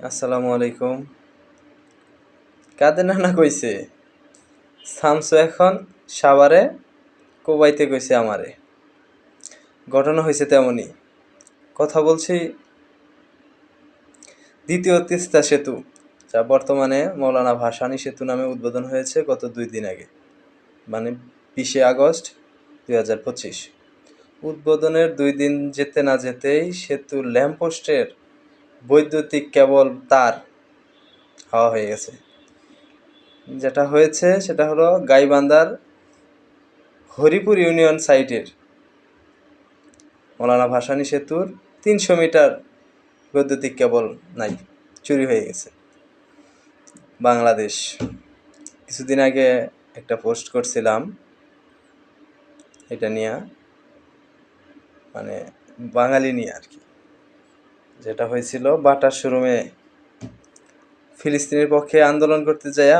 আসসালামু আলাইকুম। কাদের নানা কইছে? শামসু এখন সাভারে, কোবাইতে কইছে আমারে। ঘটনা হয়েছে তেমনই কথা বলছি দ্বিতীয় তিস্তা সেতু, যা বর্তমানে মৌলানা ভাসানী সেতু নামে উদ্বোধন হয়েছে গত দুই দিন আগে মানে বিশে আগস্ট দুই হাজার পঁচিশ। উদ্বোধনের দুই দিন যেতে না যেতেই সেতু ল্যাম্পপোস্টের বৈদ্যুতিক কেবল তার হাওয়া হয়ে গেছে। যেটা হয়েছে সেটা হলো গাইবান্ধার হরিপুর ইউনিয়ন সাইটের মৌলানা ভাসানী সেতুর তিনশো মিটার বৈদ্যুতিক কেবল নাই, চুরি হয়ে গেছে। বাংলাদেশ। কিছুদিন আগে একটা পোস্ট করছিলাম, এটা নিয়ে মানে বাঙালি নিয়ে আর কি। যেটা হয়েছিল বাটার শোরুমে ফিলিস্তিনের পক্ষে আন্দোলন করতে যাইয়া